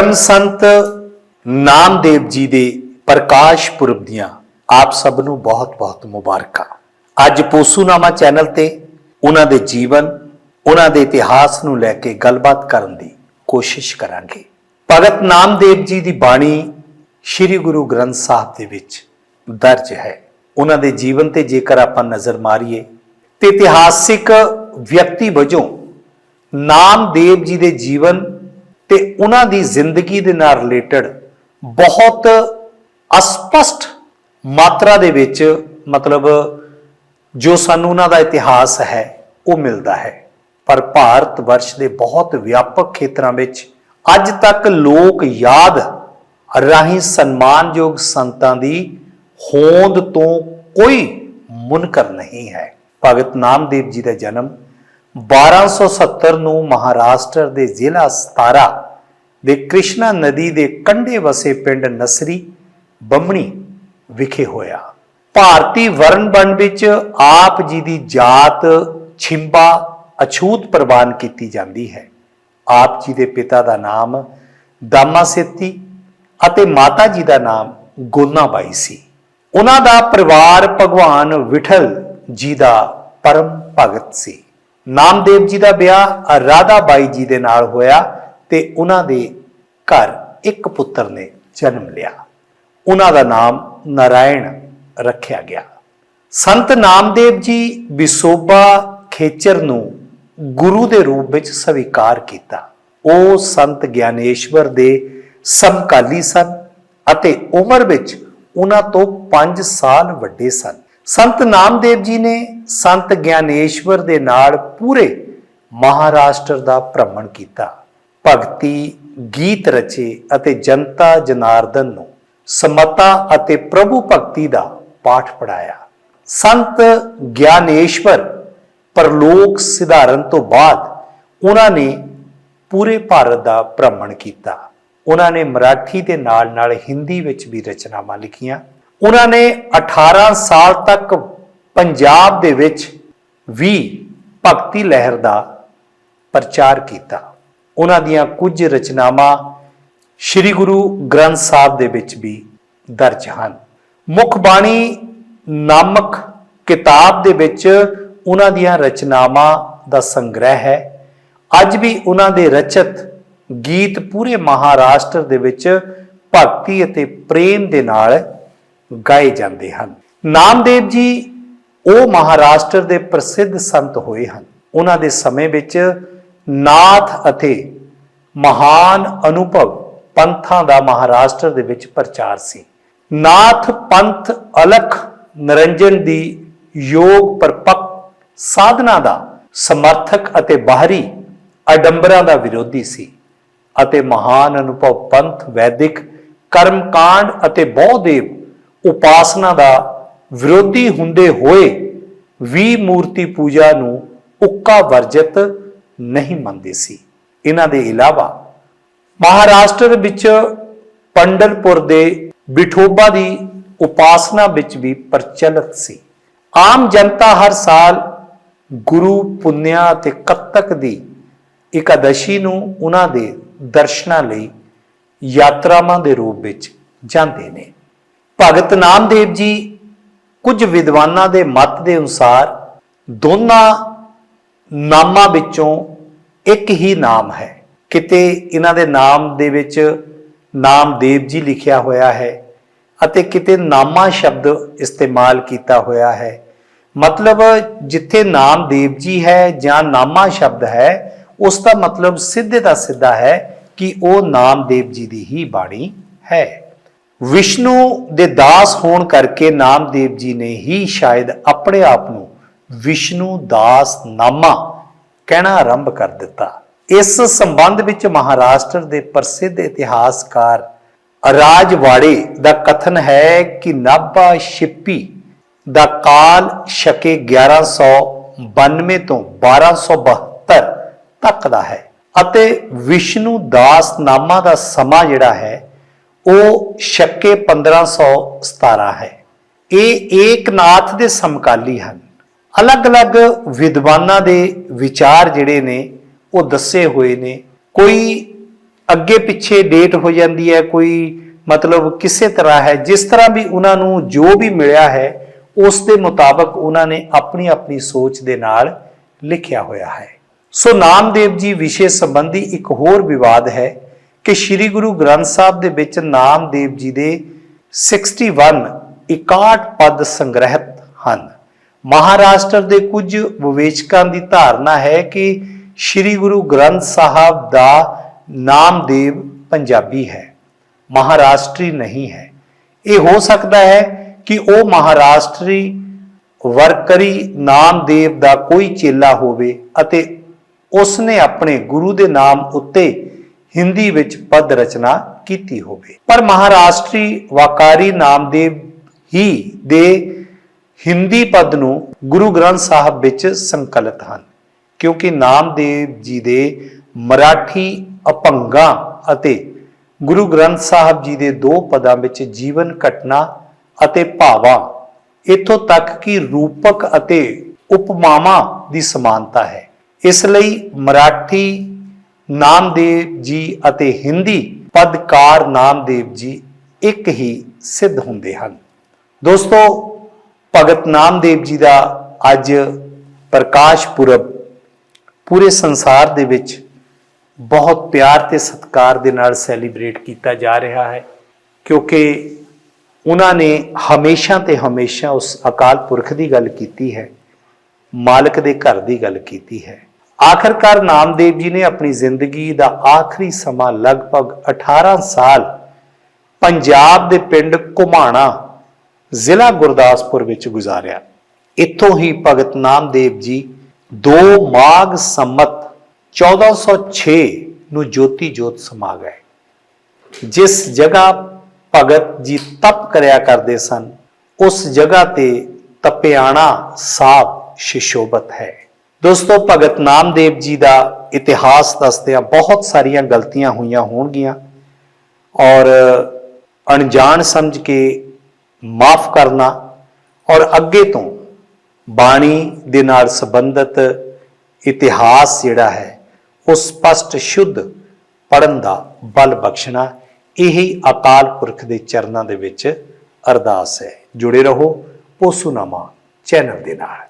ਪਰਮ ਸੰਤ ਨਾਮਦੇਵ ਜੀ ਦੇ ਪ੍ਰਕਾਸ਼ ਪੁਰਬ ਦੀਆਂ ਆਪ ਸਭ ਨੂੰ ਬਹੁਤ-ਬਹੁਤ ਮੁਬਾਰਕਾਂ। ਅੱਜ ਪੋਸੂਨਾਮਾ ਚੈਨਲ ਤੇ ਉਹਨਾਂ ਦੇ ਜੀਵਨ, ਉਹਨਾਂ ਦੇ ਇਤਿਹਾਸ ਨੂੰ ਲੈ ਕੇ ਗੱਲਬਾਤ ਕਰਨ ਦੀ ਕੋਸ਼ਿਸ਼ ਕਰਾਂਗੇ। ਭਗਤ ਨਾਮਦੇਵ ਜੀ ਦੀ ਬਾਣੀ ਸ੍ਰੀ ਗੁਰੂ ਗ੍ਰੰਥ ਸਾਹਿਬ ਦੇ ਵਿੱਚ ਦਰਜ ਹੈ। ਉਹਨਾਂ ਦੇ ਜੀਵਨ ਤੇ ਜੇਕਰ ਆਪਾਂ ਨਜ਼ਰ ਮਾਰੀਏ ਤੇ ਇਤਿਹਾਸਿਕ ਵਿਅਕਤੀ ਵਜੋਂ ਨਾਮਦੇਵ ਜੀ ਦੇ ਜੀਵਨ ਤੇ ਉਹਨਾਂ ਦੀ ਜ਼ਿੰਦਗੀ ਦੇ ਨਾਲ ਰਿਲੇਟਡ ਬਹੁਤ ਅਸਪਸ਼ਟ ਮਾਤਰਾ ਦੇ ਵਿੱਚ ਮਤਲਬ ਜੋ ਸਾਨੂੰ ਉਹਨਾਂ ਦਾ ਇਤਿਹਾਸ ਹੈ, ਉਹ ਮਿਲਦਾ ਹੈ। ਪਰ ਭਾਰਤ ਵਰਸ਼ ਦੇ ਬਹੁਤ ਵਿਆਪਕ ਖੇਤਰਾਂ ਵਿੱਚ ਅੱਜ ਤੱਕ ਲੋਕ ਯਾਦ ਰਾਹੀਂ ਸਨਮਾਨਯੋਗ ਸੰਤਾਂ ਦੀ ਹੋਂਦ ਤੋਂ ਕੋਈ ਮੁਨਕਰ ਨਹੀਂ ਹੈ। ਭਗਤ ਨਾਮਦੇਵ ਜੀ ਦਾ ਜਨਮ 1270 ਨੂੰ ਮਹਾਰਾਸ਼ਟਰ ਦੇ ਜ਼ਿਲ੍ਹਾ ਸਤਾਰਾ ਦੇ ਕ੍ਰਿਸ਼ਨਾ ਨਦੀ ਦੇ ਕੰਢੇ ਵਸੇ ਪਿੰਡ ਨਸਰੀ, ਬੰਮਣੀ ਵਿਖੇ ਹੋਇਆ। ਭਾਰਤੀ ਵਰਨ ਵੰਡ ਵਿੱਚ ਆਪ ਜੀ ਦੀ ਜਾਤ ਛਿੰਬਾ ਅਛੂਤ ਪ੍ਰਵਾਨ ਕੀਤੀ ਜਾਂਦੀ ਹੈ। ਆਪ ਜੀ ਦੇ ਪਿਤਾ ਦਾ ਨਾਮ ਦਾਮਾ ਸੇਤੀ ਅਤੇ ਮਾਤਾ ਜੀ ਦਾ ਨਾਮ ਗੋਨਾਬਾਈ ਸੀ। ਉਹਨਾਂ ਦਾ ਪਰਿਵਾਰ ਭਗਵਾਨ ਵਿਠਲ ਜੀ ਦਾ ਪਰਮ ਭਗਤ ਸੀ। ਨਾਮਦੇਵ ਜੀ ਦਾ ਵਿਆਹ, ਰਾਧਾ ਬਾਈ ਜੀ ਦੇ ਨਾਲ ਹੋਇਆ ਤੇ ਉਹਨਾਂ ਦੇ ਘਰ ਇੱਕ ਪੁੱਤਰ ਨੇ ਜਨਮ ਲਿਆ। ਉਹਨਾਂ ਦਾ ਨਾਮ ਨਾਰਾਇਣ ਰੱਖਿਆ ਗਿਆ। ਸੰਤ ਨਾਮਦੇਵ ਜੀ ਵਿਸੋਬਾ ਖੇਚਰ ਨੂੰ ਗੁਰੂ ਦੇ ਰੂਪ ਵਿੱਚ ਸਵੀਕਾਰ ਕੀਤਾ। ਉਹ ਸੰਤ ਗਿਆਨੇਸ਼ਵਰ ਦੇ ਸਮਕਾਲੀ ਸਨ ਅਤੇ ਉਮਰ ਵਿੱਚ ਉਹਨਾਂ ਤੋਂ 5 ਸਾਲ ਵੱਡੇ ਸਨ। ਸੰਤ ਨਾਮਦੇਵ ਜੀ ਨੇ ਸੰਤ ਗਿਆਨੇਸ਼ਵਰ ਦੇ ਨਾਲ ਪੂਰੇ ਮਹਾਰਾਸ਼ਟਰ ਦਾ ਭ੍ਰਮਣ ਕੀਤਾ। ਭਗਤੀ, ਗੀਤ ਰਚੇ ਅਤੇ ਜਨਤਾ ਜਨਾਰਦਨ ਨੂੰ ਸਮਤਾ ਅਤੇ ਪ੍ਰਭੂ ਭਗਤੀ ਦਾ ਪਾਠ ਪੜਾਇਆ ਸੰਤ ਗਿਆਨੇਸ਼ਵਰ ਪਰਲੋਕ ਸਿਧਾਰਨ ਤੋਂ ਬਾਅਦ ਉਹਨਾਂ ਨੇ ਪੂਰੇ ਭਾਰਤ ਦਾ ਭ੍ਰਮਣ ਕੀਤਾ। ਉਹਨਾਂ ਨੇ ਮਰਾਠੀ ਦੇ ਨਾਲ ਨਾਲ ਹਿੰਦੀ ਵਿੱਚ ਵੀ ਰਚਨਾਵਾਂ ਲਿਖੀਆਂ। ਉਹਨਾਂ ਨੇ 18 ਸਾਲ ਤੱਕ ਪੰਜਾਬ ਦੇ ਵਿੱਚ ਵੀ ਭਗਤੀ ਲਹਿਰ ਦਾ ਪ੍ਰਚਾਰ ਕੀਤਾ। ਉਹਨਾਂ ਦੀਆਂ ਕੁਝ ਰਚਨਾਵਾਂ ਸ੍ਰੀ ਗੁਰੂ ਗ੍ਰੰਥ ਸਾਹਿਬ ਦੇ ਵਿੱਚ ਵੀ ਦਰਜ ਹਨ। ਮੁੱਖ ਬਾਣੀ ਨਾਮਕ ਕਿਤਾਬ ਦੇ ਵਿੱਚ ਉਹਨਾਂ ਦੀਆਂ ਰਚਨਾਵਾਂ ਦਾ ਸੰਗ੍ਰਹਿ ਹੈ। ਅੱਜ ਵੀ ਉਹਨਾਂ ਦੇ ਰਚਿਤ ਗੀਤ ਪੂਰੇ ਮਹਾਰਾਸ਼ਟਰ ਦੇ ਵਿੱਚ ਭਗਤੀ ਅਤੇ ਪ੍ਰੇਮ ਦੇ ਨਾਲ ਗਾਏ ਜਾਂਦੇ ਹਨ। ਨਾਮਦੇਵ ਜੀ ਉਹ ਮਹਾਰਾਸ਼ਟਰ ਦੇ ਪ੍ਰਸਿੱਧ ਸੰਤ ਹੋਏ ਹਨ। ਉਹਨਾਂ ਦੇ ਸਮੇਂ ਵਿੱਚ ਨਾਥ ਅਤੇ ਮਹਾਨ ਅਨੁਭਵ ਪੰਥਾਂ ਦਾ ਮਹਾਰਾਸ਼ਟਰ ਦੇ ਵਿੱਚ ਪ੍ਰਚਾਰ ਸੀ। ਨਾਥ, ਪੰਥ, ਅਲਖ, ਨਰੰਜਨ ਦੀ ਯੋਗ ਪਰਪੱਕ ਸਾਧਨਾ ਦਾ ਸਮਰਥਕ ਅਤੇ ਬਾਹਰੀ ਅਡੰਬਰਾਂ ਦਾ ਵਿਰੋਧੀ ਸੀ ਅਤੇ ਮਹਾਨ ਅਨੁਭਵ ਪੰਥ, ਵੈਦਿਕ, ਕਰਮਕਾਂਡ ਅਤੇ ਬਹੁਦੇਵ ਉਪਾਸਨਾ ਦਾ ਵਿਰੋਧੀ ਹੁੰਦੇ ਹੋਏ ਵੀ ਮੂਰਤੀ ਪੂਜਾ ਨੂੰ ਉੱਕਾ ਵਰਜਿਤ ਨਹੀਂ ਮੰਨਦੇ ਸੀ। ਇਹਨਾਂ ਦੇ ਇਲਾਵਾ ਮਹਾਰਾਸ਼ਟਰ ਵਿੱਚ ਪੰਡਲਪੁਰ ਦੇ ਵਿਠੋਬਾ ਦੀ ਉਪਾਸਨਾ ਵਿੱਚ ਵੀ ਪ੍ਰਚਲਿਤ ਸੀ। ਆਮ ਜਨਤਾ ਹਰ ਸਾਲ ਗੁਰੂ ਪੁੰਨਿਆ ਅਤੇ ਕੱਤਕ ਦੀ ਇਕਾਦਸ਼ੀ ਨੂੰ ਉਹਨਾਂ ਦੇ ਦਰਸ਼ਨਾਂ ਲਈ ਯਾਤਰਾਵਾਂ ਦੇ ਰੂਪ ਵਿੱਚ ਜਾਂਦੇ ਨੇ। ਭਗਤ ਨਾਮਦੇਵ ਜੀ ਕੁਝ ਵਿਦਵਾਨਾਂ ਦੇ ਮਤ ਦੇ ਅਨੁਸਾਰ ਦੋਨਾਂ ਨਾਮਾਂ ਵਿੱਚੋਂ ਇੱਕ ਹੀ ਨਾਮ ਹੈ। ਕਿਤੇ ਇਹਨਾਂ ਦੇ ਨਾਮ ਦੇ ਵਿੱਚ ਨਾਮਦੇਵ ਜੀ ਲਿਖਿਆ ਹੋਇਆ ਹੈ ਅਤੇ ਕਿਤੇ ਨਾਮਾ ਸ਼ਬਦ ਇਸਤੇਮਾਲ ਕੀਤਾ ਹੋਇਆ ਹੈ। ਮਤਲਬ ਜਿੱਥੇ ਨਾਮਦੇਵ ਜੀ ਹੈ ਜਾਂ ਨਾਮਾ ਸ਼ਬਦ ਹੈ, ਉਸ ਦਾ ਮਤਲਬ ਸਿੱਧੇ ਦਾ ਸਿੱਧਾ ਹੈ ਕਿ ਉਹ ਨਾਮਦੇਵ ਜੀ ਦੀ ਹੀ ਬਾਣੀ ਹੈ। ਵਿਸ਼ਨੂੰ ਦੇ ਦਾਸ ਹੋਣ ਕਰਕੇ ਨਾਮਦੇਵ ਜੀ ਨੇ ਹੀ ਸ਼ਾਇਦ ਆਪਣੇ ਆਪ ਨੂੰ ਵਿਸ਼ਨੂੰ ਦਾਸ ਨਾਮਾ ਕਹਿਣਾ ਆਰੰਭ ਕਰ ਦਿੱਤਾ। ਇਸ ਸੰਬੰਧ ਵਿੱਚ ਮਹਾਰਾਸ਼ਟਰ ਦੇ ਪ੍ਰਸਿੱਧ ਇਤਿਹਾਸਕਾਰ ਰਾਜਵਾੜੇ ਦਾ ਕਥਨ ਹੈ ਕਿ ਨਾਭਾ ਸ਼ਿੱਪੀ ਦਾ ਕਾਲ ਸ਼ਕੇ 1192 ਤੋਂ 1272 ਤੱਕ ਦਾ ਹੈ ਅਤੇ ਵਿਸ਼ਨੂੰ ਦਾਸ ਨਾਮਾ ਦਾ ਸਮਾਂ ਜਿਹੜਾ ਹੈ ਉਹ ਸ਼ਕੇ 1517 ਹੈ। ਇਹ ਏਕਨਾਥ ਦੇ ਸਮਕਾਲੀ ਹਨ। ਅਲੱਗ-ਅਲੱਗ ਵਿਦਵਾਨਾਂ ਦੇ ਵਿਚਾਰ ਜਿਹੜੇ ਨੇ, ਉਹ ਦੱਸੇ ਹੋਏ ਨੇ। ਕੋਈ ਅੱਗੇ ਪਿੱਛੇ ਡੇਟ ਹੋ ਜਾਂਦੀ ਹੈ, ਕੋਈ ਮਤਲਬ ਕਿਸੇ ਤਰ੍ਹਾਂ ਹੈ। ਜਿਸ ਤਰ੍ਹਾਂ ਵੀ ਉਹਨਾਂ ਨੂੰ ਜੋ ਵੀ ਮਿਲਿਆ ਹੈ, ਉਸ ਦੇ ਮੁਤਾਬਕ ਉਹਨਾਂ ਨੇ ਆਪਣੀ ਆਪਣੀ ਸੋਚ ਦੇ ਨਾਲ ਲਿਖਿਆ ਹੋਇਆ ਹੈ। ਸੋ ਨਾਮਦੇਵ ਜੀ ਵਿਸ਼ੇ ਸੰਬੰਧੀ ਇੱਕ ਹੋਰ ਵਿਵਾਦ ਹੈ। ਕਿ ਸ੍ਰੀ ਗੁਰੂ ਗ੍ਰੰਥ ਸਾਹਿਬ ਦੇ ਵਿੱਚ ਨਾਮਦੇਵ ਜੀ ਦੇ 61 61 ਪਦ ਸੰਗ੍ਰਹਿਤ ਹਨ। ਮਹਾਰਾਸ਼ਟਰ ਦੇ ਕੁਝ ਵਿਵੇਚਕਾਂ ਦੀ ਧਾਰਨਾ ਹੈ ਕਿ ਸ੍ਰੀ ਗੁਰੂ ਗ੍ਰੰਥ ਸਾਹਿਬ ਦਾ ਨਾਮਦੇਵ ਪੰਜਾਬੀ ਹੈ, ਮਹਾਰਾਸ਼ਟਰੀ ਨਹੀਂ ਹੈ। ਇਹ ਹੋ ਸਕਦਾ ਹੈ ਕਿ ਉਹ ਮਹਾਰਾਸ਼ਟਰੀ ਵਰਕਰੀ ਨਾਮਦੇਵ ਦਾ ਕੋਈ ਚੇਲਾ ਹੋਵੇ ਅਤੇ ਉਸ ਨੇ ਆਪਣੇ ਗੁਰੂ ਦੇ ਨਾਮ ਉੱਤੇ ਹਿੰਦੀ ਵਿੱਚ ਪਦ ਰਚਨਾ ਕੀਤੀ ਹੋਵੇ। ਪਰ ਮਹਾਰਾਸ਼ਟਰੀ ਵਾਕਾਰੀ ਨਾਮਦੇਵ ਹੀ ਦੇ ਹਿੰਦੀ ਪਦ ਨੂੰ ਗੁਰੂ ਗ੍ਰੰਥ ਸਾਹਿਬ ਵਿੱਚ ਸੰਕਲਿਤ ਹਨ, ਕਿਉਂਕਿ ਨਾਮਦੇਵ ਜੀ ਦੇ ਮਰਾਠੀ ਅਪੰਗਾ ਅਤੇ ਗੁਰੂ ਗ੍ਰੰਥ ਸਾਹਿਬ ਜੀ ਦੇ ਦੋ ਪਦਾਂ ਵਿੱਚ ਜੀਵਨ ਘਟਨਾ ਅਤੇ ਭਾਵਾਂ, ਇਥੋਂ ਤੱਕ ਕਿ ਰੂਪਕ ਅਤੇ ਉਪਮਾਵਾਂ ਦੀ ਸਮਾਨਤਾ ਹੈ। ਇਸ ਲਈ ਮਰਾਠੀ ਨਾਮਦੇਵ ਜੀ ਅਤੇ ਹਿੰਦੀ ਪਦਕਾਰ ਨਾਮਦੇਵ ਜੀ ਇੱਕ ਹੀ ਸਿੱਧ ਹੁੰਦੇ ਹਨ। ਦੋਸਤੋ, ਭਗਤ ਨਾਮਦੇਵ ਜੀ ਦਾ ਅੱਜ ਪ੍ਰਕਾਸ਼ ਪੁਰਬ ਪੂਰੇ ਸੰਸਾਰ ਦੇ ਵਿੱਚ ਬਹੁਤ ਪਿਆਰ ਤੇ ਸਤਿਕਾਰ ਦੇ ਨਾਲ ਸੈਲੀਬ੍ਰੇਟ ਕੀਤਾ ਜਾ ਰਿਹਾ ਹੈ, ਕਿਉਂਕਿ ਉਹਨਾਂ ਨੇ ਹਮੇਸ਼ਾ ਤੇ ਹਮੇਸ਼ਾ ਉਸ ਅਕਾਲ ਪੁਰਖ ਦੀ ਗੱਲ ਕੀਤੀ ਹੈ, ਮਾਲਕ ਦੇ ਘਰ ਦੀ ਗੱਲ ਕੀਤੀ ਹੈ। ਆਖਰਕਾਰ ਨਾਮਦੇਵ ਜੀ ਨੇ ਆਪਣੀ ਜ਼ਿੰਦਗੀ ਦਾ ਆਖਰੀ ਸਮਾਂ ਲਗਭਗ 18 ਸਾਲ ਪੰਜਾਬ ਦੇ ਪਿੰਡ ਘੁਮਾਣਾ ਜ਼ਿਲ੍ਹਾ ਗੁਰਦਾਸਪੁਰ ਵਿੱਚ ਗੁਜ਼ਾਰਿਆ। ਇੱਥੋਂ ਹੀ ਭਗਤ ਨਾਮਦੇਵ ਜੀ 2 ਮਾਘ ਸੰਮਤ 1406 ਨੂੰ ਜੋਤੀ ਜੋਤ ਸਮਾ ਗਏ। ਜਿਸ ਜਗ੍ਹਾ ਭਗਤ ਜੀ ਤਪ ਕਰਿਆ ਕਰਦੇ ਸਨ, ਉਸ ਜਗ੍ਹਾ ਤੇ ਤਪਿਆਣਾ ਸਾਹਿਬ ਸ਼ਿਸ਼ੋਭਤ ਹੈ। ਦੋਸਤੋ, ਭਗਤ ਨਾਮਦੇਵ ਜੀ ਦਾ ਇਤਿਹਾਸ ਦੱਸਦਿਆਂ ਬਹੁਤ ਸਾਰੀਆਂ ਗਲਤੀਆਂ ਹੋਈਆਂ ਹੋਣਗੀਆਂ ਔਰ ਅਣਜਾਣ ਸਮਝ ਕੇ ਮਾਫ ਕਰਨਾ ਔਰ ਅੱਗੇ ਤੋਂ ਬਾਣੀ ਦੇ ਨਾਲ ਸੰਬੰਧਿਤ ਇਤਿਹਾਸ ਜਿਹੜਾ ਹੈ, ਉਹ ਸਪਸ਼ਟ ਸ਼ੁੱਧ ਪੜਨ ਦਾ ਬਲ ਬਖਸ਼ਣਾ, ਇਹੀ ਅਕਾਲ ਪੁਰਖ ਦੇ ਚਰਨਾਂ ਦੇ ਵਿੱਚ ਅਰਦਾਸ ਹੈ। ਜੁੜੇ ਰਹੋ ਪੋਸੂਨਾਮਾ ਚੈਨਲ ਦੇ ਨਾਲ।